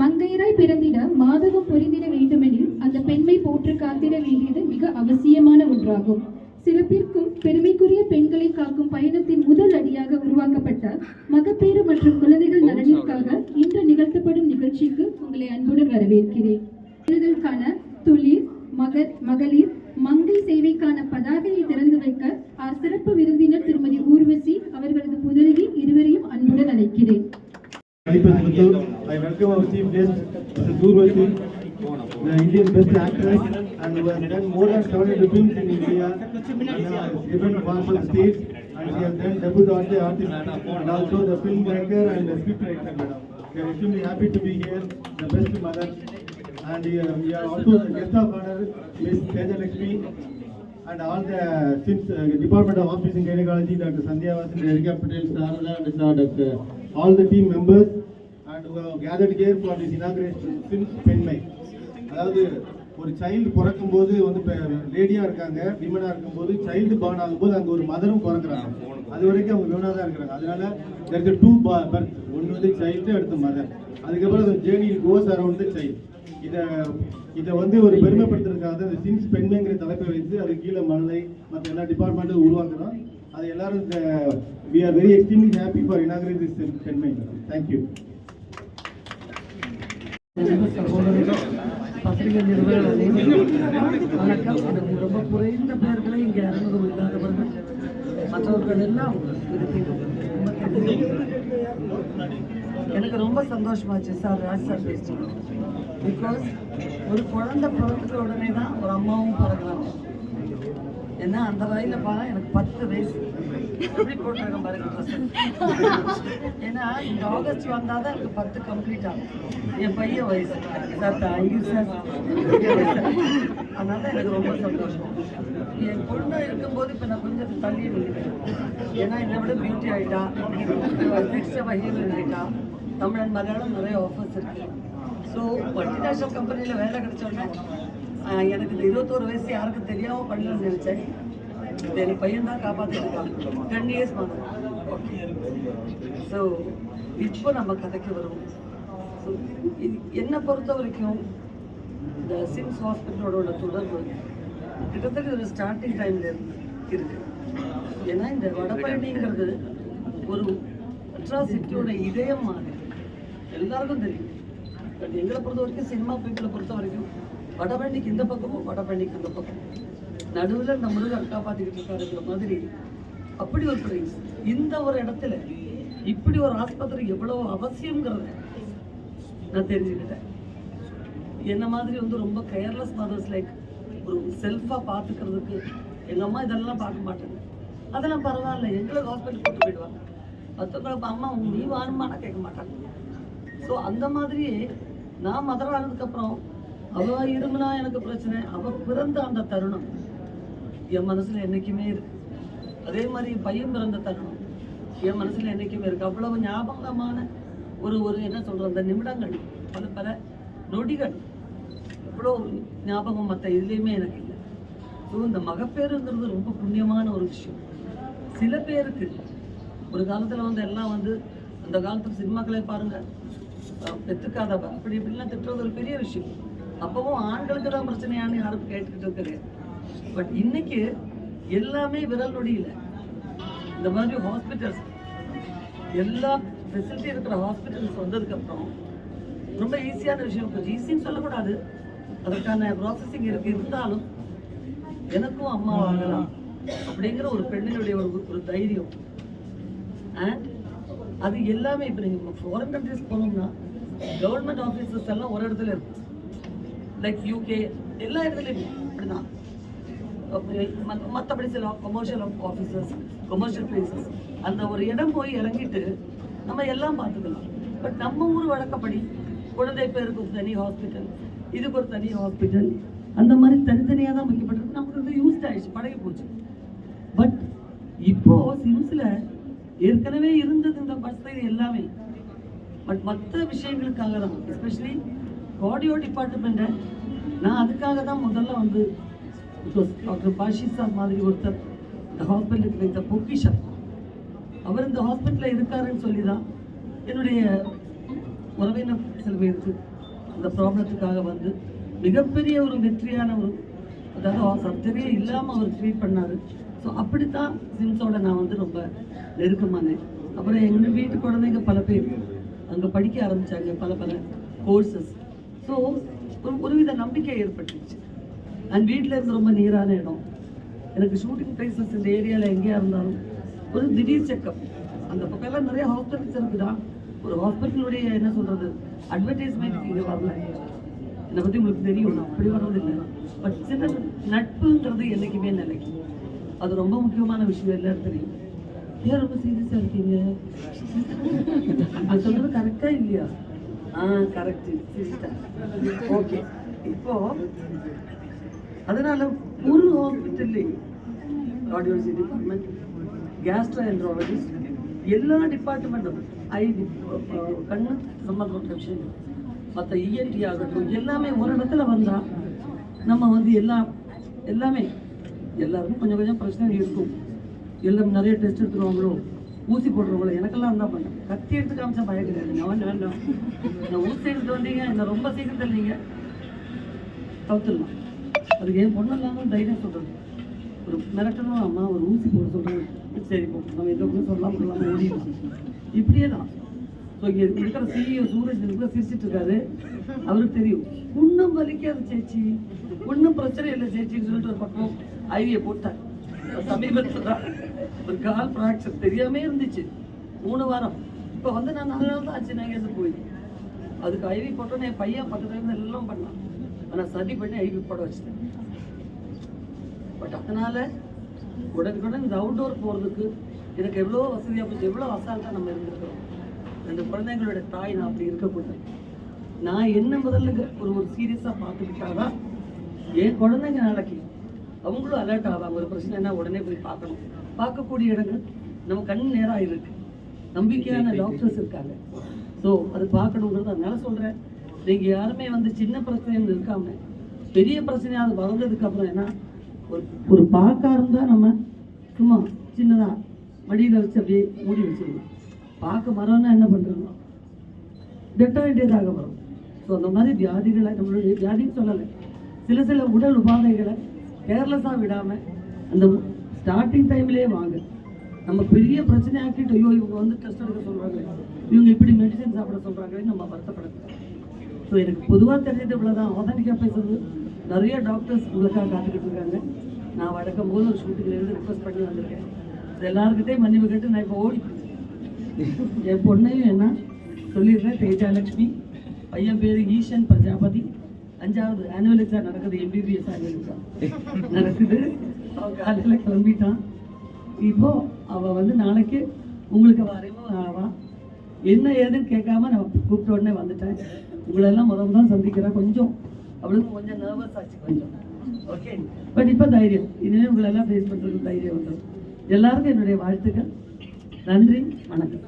மங்கையராய் பிறந்திட மாதவம் பொருந்திட வேண்டுமெனில் அந்த பெண்மை போற்று காத்திட வேண்டியது மிக அவசியமான ஒன்றாகும். சிறப்பிற்கும் பெருமைக்குரிய பெண்களை காக்கும் பயணத்தின் முதல் அடியாக உருவாக்கப்பட்ட மகப்பேறு மற்றும் குழந்தைகள் நலனிற்காக இன்று நிகழ்த்தப்படும் நிகழ்ச்சிக்கு உங்களை அன்புடன் வரவேற்கிறேன். பெண்களுக்கான துளிர் மகர் மகளிர் Indian best actress and who has done more than 700 films in India and has given wonderful stage and she has done debut on the artist and also the filmmaker and the script writer. madam. We are extremely happy to be here, the best mother. And uh, we are also the guest of honor, Miss Teja Lakshmi and all the since uh, Department of Office in Gynecology, Dr. Sandhya Vasan, Erika Patel, Sarada, and Sir, Dr. all the team members and who have gathered here for this inauguration since பெண்மை அதாவது ஒரு child பிறக்கும் போது வந்து லேடியா இருக்காங்க விமனா இருக்கும்போது child born ஆகும்போது அங்க ஒரு மதரும் பிறக்குறாங்க. அது வரைக்கும் அவங்க விமனா தான் இருக்கிறாங்க. அதனால a டூ பர்த் ஒன்று வந்து சைல்டு அடுத்து மதர் அதுக்கப்புறம் அந்த journey goes around the child இதை இதை வந்து ஒரு பெருமைப்படுத்துறதுக்காக இந்த சின்ஸ் பெண்மைங்கிற தலைப்பை வைத்து அது கீழே மழலை மற்ற எல்லா டிபார்ட்மெண்ட்டும் உருவாக்குறோம். அது எல்லாரும் we are very extremely happy for inaugurate this பெண்மை. தேங்க்யூ பத்திரிகை நிறுவனம் வணக்கம். ரொம்ப குறைந்த பேர்களை இங்கே அறிமுகம் இல்லாதவர்கள் மற்றவர்கள் எல்லாம் எனக்கு ரொம்ப சந்தோஷமாச்சு சார் ராஜ் சார் பேசி பிகாஸ் ஒரு குழந்தை பிறந்த உடனே தான் ஒரு அம்மாவும் பிறகுறாங்க ஏன்னா அந்த வயதில் பார்த்தா எனக்கு பத்து வயசு. எப்படி போட்டிருக்கேன் பாருங்க ஏன்னா இந்த ஆகஸ்ட் வந்தால் தான் எனக்கு பத்து கம்ப்ளீட் ஆகும். என் பையன் வயசு. Sir thank you sir. அதனால எனக்கு ரொம்ப சந்தோஷம். என் பொண்ணு இருக்கும்போது இப்போ நான் கொஞ்சம் தள்ளி விழுகிறேன் ஏன்னா என்னை விட பியூட்டி ஆகிட்டா நெக்ஸ்ட் ஹீரோயின் ஆகிட்டா தமிழன் மலையாளம் நிறைய ஆஃபர்ஸ் இருக்குது ஸோ மல்டிநேஷனல் கம்பெனியில் வேலை கிடைச்சோடனே எனக்கு இந்த இருபத்தோரு வயசு யாருக்கும் தெரியாமல் பண்ணலன்னு நினச்சேன். இது என் பையன் தான் காப்பாற்றிருக்கான் டென் இயர்ஸ் மாதிரி ஸோ இப்போ நம்ம கதைக்கு வருவோம். ஸோ இது என்னை பொறுத்த வரைக்கும் இந்த சிம்ஸ் ஹாஸ்பிட்டலோட தொடர்பு கிட்டத்தட்ட ஒரு ஸ்டார்டிங் டைம்ல இருந்து இருக்கு. ஏன்னா இந்த வடபழனிங்கிறது ஒரு அட்ராசிட்டியோட இதயம் மாதிரி. எல்லாருக்கும் தெரியும். பட் எங்களை பொறுத்த வரைக்கும் சினிமா பீப்பிளை பொறுத்த வரைக்கும் வடபழனிக்கு இந்த பக்கமும் வடபழனிக்கு இந்த பக்கம். நடுவில் நம்ம முருகன் காப்பாற்றிக்கிட்டு இருக்காருங்கிற மாதிரி அப்படி ஒரு பிளேஸ் இந்த ஒரு இடத்துல இப்படி ஒரு ஆஸ்பத்திரி எவ்வளவு அவசியங்கிறத நான் தெரிஞ்சுக்கிட்டேன். என்ன மாதிரி வந்து ரொம்ப கேர்லெஸ் மதர்ஸ் லைக் ஒரு செல்ஃபாக பார்த்துக்கிறதுக்கு எங்கள் அம்மா இதெல்லாம் பார்க்க மாட்டாங்க. அதெல்லாம் பரவாயில்ல எங்களுக்கு ஹாஸ்பிட்டல் கூட்டு போயிடுவாங்க. மற்றவங்களுக்கு அம்மா உங்க நீ வாணுமானா கேட்க மாட்டாங்க. ஸோ அந்த மாதிரியே நான் மதுரை ஆனதுக்கப்புறம் அவ இருமுனா எனக்கு பிரச்சனை. அவ பிறந்த அந்த தருணம். என் மனசுல என்னைக்குமே இருக்கு. அதே மாதிரி பையன் பிறந்த தருணம். என் மனசுல என்னைக்குமே இருக்கு. அவ்வளவு ஞாபகமான ஒரு ஒரு என்ன சொல்றது அந்த நிமிடங்கள் பல பல நொடிகள். எவ்வளோ ஞாபகம் மற்ற இதுலேயுமே எனக்கு இல்லை. ஸோ இந்த மகப்பேறுங்கிறது ரொம்ப புண்ணியமான ஒரு விஷயம். சில பேருக்கு ஒரு காலத்தில் வந்து எல்லாம் வந்து அந்த காலத்தில் சினிமாக்களே பாருங்கள் பெற்றுக்காதவ அப்படி இப்படிலாம் திட்டுறது ஒரு பெரிய விஷயம். அப்பவும் ஆண்களுக்கு தான் பிரச்சனையான்னு யாரும் கேட்டுக்கிட்டு கிடையாது பட் இன்னைக்கு எல்லாமே விரல் நொடியில. இந்த மாதிரி ஹாஸ்பிட்டல்ஸ் எல்லா ஃபெசிலிட்டி இருக்கிற ஹாஸ்பிட்டல்ஸ் வந்ததுக்கப்புறம் ரொம்ப ஈஸியான விஷயம். கொஞ்சம் ஈஸின்னு சொல்லக்கூடாது. அதற்கான ப்ராசஸிங் இருக்கு. இருந்தாலும் எனக்கும் அம்மா வாங்கலாம் அப்படிங்கிற ஒரு பெண்ணினுடைய ஒரு ஒரு தைரியம். அண்ட் அது எல்லாமே இப்போ நீங்கள் ஃபாரின் கண்ட்ரிஸ் போனோம்னா கவர்மெண்ட் ஆஃபீஸஸ் எல்லாம் ஒரு இடத்துல இருக்கும். லைக் யூகே எல்லா இடத்துலையுமே அப்படிதான். மற்றபடி சில கமர்ஷியல் ஆஃபீஸர்ஸ் கொமர்ஷியல் பிளேசஸ் அந்த ஒரு இடம் போய் இறங்கிட்டு நம்ம எல்லாம் பார்த்துக்கலாம். பட் நம்ம ஊர் வழக்கப்படி குழந்தை பேருக்கு ஒரு தனி ஹாஸ்பிட்டல் இதுக்கு ஒரு தனி ஹாஸ்பிட்டல் அந்த மாதிரி தனித்தனியாக தான் வைக்கப்பட்டிருக்கு. நமக்கு வந்து யூஸ்ட் ஆயிடுச்சு பழகி போச்சு. பட் இப்போ சிம்ஸில் ஏற்கனவே இருந்தது இந்த வசதி எல்லாமே. பட் மற்ற விஷயங்களுக்காக தான் எஸ்பெஷலி ஆடியோ டிபார்ட்மெண்ட்டை நான் அதுக்காக தான் முதல்ல வந்து பிகாஸ் டாக்டர் பாஷி சார் மாதிரி ஒருத்தர் இந்த ஹாஸ்பிட்டலுக்கு வைத்த பொக்கிஷம் அவர் இந்த ஹாஸ்பிட்டலில் இருக்காருன்னு சொல்லி தான் என்னுடைய உறவினர் சில பேருக்கு அந்த ப்ராப்ளத்துக்காக வந்து மிகப்பெரிய ஒரு வெற்றியான ஒரு அதாவது சர்ஜரியே இல்லாமல் அவர் ட்ரீட் பண்ணார். ஸோ அப்படித்தான் சிம்ஸோட நான் வந்து ரொம்ப நெருக்கமானேன். அப்புறம் எங்கள் வீட்டு குழந்தைங்க பல பேர் அங்கே படிக்க ஆரம்பிச்சாங்க பல பல கோர்சஸ் ஸோ ஒரு ஒருவித நம்பிக்கை ஏற்பட்டுச்சு. அண்ட் வீட்டில் இருந்து ரொம்ப நீரான இடம். எனக்கு ஷூட்டிங் பிளேசஸ் இந்த ஏரியாவில் எங்கேயா இருந்தாலும் ஒரு திடீர் செக்கப் அந்த பக்கம்லாம் நிறைய ஹாஸ்பிட்டல்ஸ் இருக்குதா ஒரு ஹாஸ்பிட்டலுடைய என்ன சொல்கிறது அட்வர்டைஸ்மெண்ட் இங்கே வரல. என்னை பற்றி உங்களுக்கு தெரியும் நான் அப்படி வர்றதில்லை. பட் சின்ன நட்புங்கிறது என்றைக்குமே நிலைக்கும். அது ரொம்ப முக்கியமான விஷயம் எல்லாரும் தெரியும் ஏன் ரொம்ப சீரியஸாக இருக்கீங்க? அது சொல்கிறது கரெக்டாக இல்லையா? ஆ கரெக்ட் சிரிச்சிட்டேன் ஓகே இப்போ அதனால ஒரு ஹாஸ்பிட்டல்லே கார்டியாலஜி டிபார்ட்மெண்ட் கேஸ்ட்ரோஎன்ட்ராலஜிஸ்ட் எல்லா டிபார்ட்மெண்ட்டும் ஐ கண்ணு சம்மந்தப்பட்ட விஷயம் மற்ற இஎன்டி ஆகட்டும் எல்லாமே ஒரு இடத்துல வந்தா நம்ம வந்து எல்லாம் எல்லாமே எல்லாருக்கும் கொஞ்சம் கொஞ்சம் பிரச்சனை இருக்கும் எல்லாம் நிறைய டெஸ்ட் எடுத்துருவாங்களோ ஊசி போடுறவங்கள எனக்கெல்லாம் தான் பண்ணேன் கத்தி எடுத்து காமிச்சா பயம் கிடையாது. நான் வேண்டாம். நான் ஊசி எடுத்து வந்தீங்க. என்ன ரொம்ப சீக்கிரத்தில் நீங்கள் தவிர்த்துடலாம். அதுக்கு என் பொண்ணு இல்லாமல் தைரியம் சொல்கிறது ஒரு மிரட்டணும் அம்மா ஒரு ஊசி போட சொல்கிறேன் சரி போ. நம்ம எதை கூட சொல்லலாம் சொல்லலாம் ஓடிடலாம். இப்படியே தான். ஸோ இங்கே இருக்கிற சிஇஓ சூரஜ் கூட சிரிச்சிட்டு இருக்காரு. அவருக்கு தெரியும். ஒன்றும் வலிக்காது சேச்சி. ஒன்றும் பிரச்சனை இல்லை சேச்சின்னு சொல்லிட்டு ஒரு பக்கம் ஐவியை போட்டார். சமீபத்தில் தான் ஒரு கால் ஃப்ராக்சர் தெரியாமே இருந்துச்சு. மூணு வாரம். இப்போ வந்து நான் நாலு நாள் தான் ஆச்சு நான் போய். அதுக்கு ஐவி போட்டோன்னு என் பையன் பக்கத்துல இருந்து எல்லாம் பண்ணான். ஆனால் சரி பண்ணி ஐவி போட வச்சுட்டேன். பட் அதனால உடனுக்குடன் இந்த அவுட்டோர் போகிறதுக்கு எனக்கு எவ்வளோ வசதியாக போச்சு. எவ்வளோ அசால்ட்டாக நம்ம இருந்திருக்கிறோம். அந்த குழந்தைங்களோட தாய் நான் அப்படி இருக்கக்கூடாது நான் என்ன முதல்ல ஒரு ஒரு சீரியஸாக பார்த்துக்கிட்டாதான் என் குழந்தைங்க நாளைக்கு அவங்களும் அலர்ட் ஆவாங்க. ஒரு பிரச்சனைனா உடனே போய் பார்க்கணும். பார்க்கக்கூடிய இடங்கள் நம்ம கண் நேராக இருக்கு. நம்பிக்கையான டாக்டர்ஸ் இருக்காங்க. ஸோ அது பார்க்கணுங்கிறது அதனால சொல்கிறேன் நீங்கள் யாருமே வந்து சின்ன பிரச்சனைன்னு இருக்காம பெரிய பிரச்சனையாக அது வளர்ந்ததுக்கு அப்புறம் என்ன ஒரு ஒரு பார்க்க இருந்தால் நம்ம சும்மா சின்னதாக மடியில் வச்சு அப்படியே மூடி வச்சிடணும் பார்க்க மரம்னா என்ன பண்ணுறோம் டெட்ட வேண்டியதாக வரும். ஸோ அந்த மாதிரி வியாதிகளை நம்மளுடைய வியாதின்னு சொல்லலை. சில சில உடல் உபாதைகளை கேர்லெஸ்ஸாக விடாமல் அந்த ஸ்டார்டிங் டைம்லேயே வாங்க. நம்ம பெரிய பிரச்சனை ஆக்கிட்டு ஐயோ இவங்க வந்து டெஸ்ட் எடுக்க சொல்கிறாங்க இவங்க இப்படி மெடிசன் சாப்பிட சொல்கிறாங்கன்னு நம்ம வருத்தப்படக்கூடாது. ஸோ எனக்கு பொதுவாக தெரிஞ்சது இவ்வளோதான் ஆதனிக்காக பேசுறது. நிறைய டாக்டர்ஸ் உங்களுக்காக காத்துக்கிட்டு இருக்காங்க. நான் வழக்கம் போது ஒரு ஷூட்டிங்லேருந்து ரிக்வஸ்ட் பண்ணி வந்திருக்கேன். எல்லாருக்கிட்டையும் மன்னிப்பு கேட்டு நான் இப்போ ஓடி என் பொண்ணையும் என்ன சொல்லிடுறேன் தேஜாலட்சுமி. பையன் பேர் ஈஷன் பிரஜாபதி அஞ்சாவது ஆனுவல் எக்ஸாம் நடக்குது எம்பிபிஎஸ் ஆனுவல் எக்ஸாம் நடக்குது. அவன் காலையில் கிளம்பிட்டான். இப்போ அவ வந்து நாளைக்கு உங்களுக்கு அவ அறிமுகம் ஆவா? என்ன ஏதுன்னு கேட்காம நான் கூப்பிட்ட உடனே வந்துட்டேன். உங்களெல்லாம் முதல்ல தான் சந்திக்கிறேன் கொஞ்சம் அவளுக்கு கொஞ்சம் நர்வஸ் ஆச்சு கொஞ்சம். ஓகே பட் இப்போ தைரியம். இனிமேல் உங்களெல்லாம் ஃபேஸ் பண்ணுறதுக்கு தைரியம் வந்துடும் எல்லாருக்கும் என்னுடைய வாழ்த்துக்கள். நன்றி. வணக்கம்.